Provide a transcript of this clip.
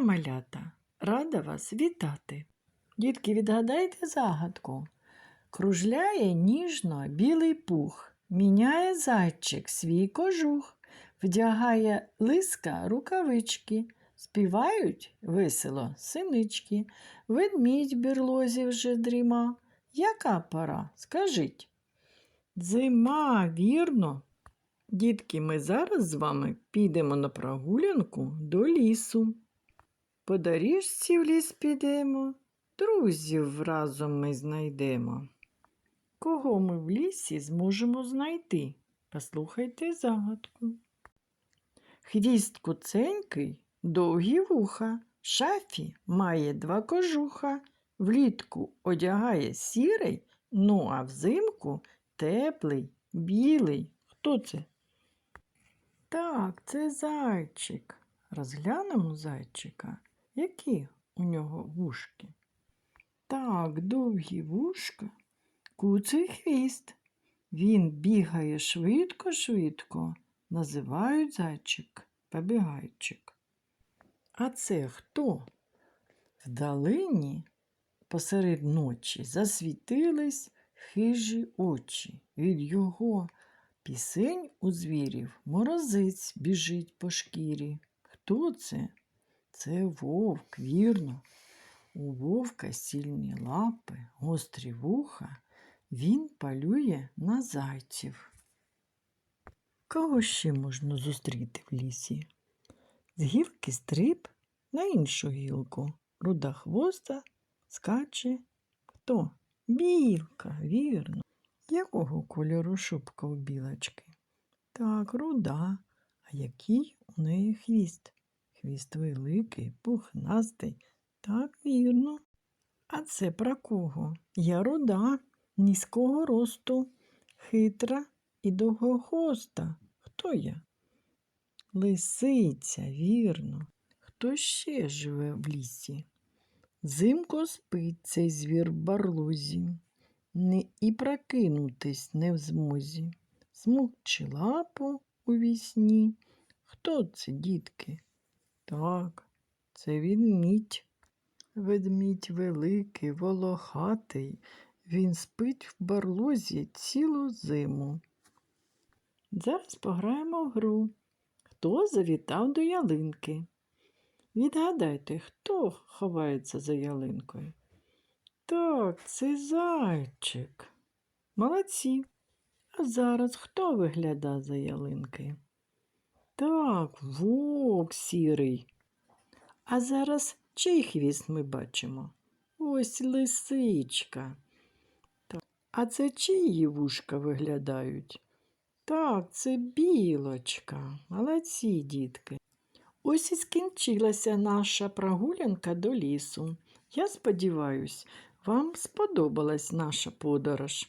малята! Рада вас вітати! Дітки, відгадайте загадку. Кружляє ніжно білий пух, міняє зайчик свій кожух, вдягає лиска рукавички, співають весело синички, ведмідь берлозі вже дріма. Яка пора? Скажіть. Зима, вірно. Дітки, ми зараз з вами підемо на прогулянку до лісу. По доріжці в ліс підемо, друзів разом ми знайдемо. Кого ми в лісі зможемо знайти? Послухайте загадку. Хвіст куценький, довгі вуха, в шафі має два кожуха, влітку одягає сірий, ну а взимку теплий, білий. Хто це? Так, це зайчик. Розглянемо зайчика. Які у нього вушки? Так, довгі вушка, куций хвіст. Він бігає швидко-швидко. Називають зайчик побігайчик. А це хто? Вдалині посеред ночі засвітились хижі очі. Від його пісень у звірів морозець біжить по шкірі. Хто це? Це вовк, вірно. У вовка сильні лапи, гострі вуха, він полює на зайців. Кого ще можна зустріти в лісі? З гілки стриб на іншу гілку. Руда хвоста скаче. Хто? Білка, вірно. Якого кольору шубка у білочки? Так, руда. А який у неї хвіст? Хвіст великий, пухнастий. Так, вірно. А це про кого? Я руда, низького росту, хитра і довгохоста. Хто я? Лисиця, вірно. Хто ще живе в лісі? Зимко спить цей звір в барлозі, не і прокинутись не в змозі. Смокче лапу у вісні. Хто це, дітки? Так, це ведмідь. Ведмідь великий, волохатий. Він спить в барлозі цілу зиму. Зараз пограємо в гру. Хто завітав до ялинки? Відгадайте, хто ховається за ялинкою? Так, це зайчик. Молодці. А зараз хто виглядає за ялинкою? Так, вовк сірий. А зараз чий хвіст ми бачимо? Ось лисичка. А це чиї вушка виглядають? Так, це білочка. Молодці, дітки. Ось і скінчилася наша прогулянка до лісу. Я сподіваюсь, вам сподобалась наша подорож.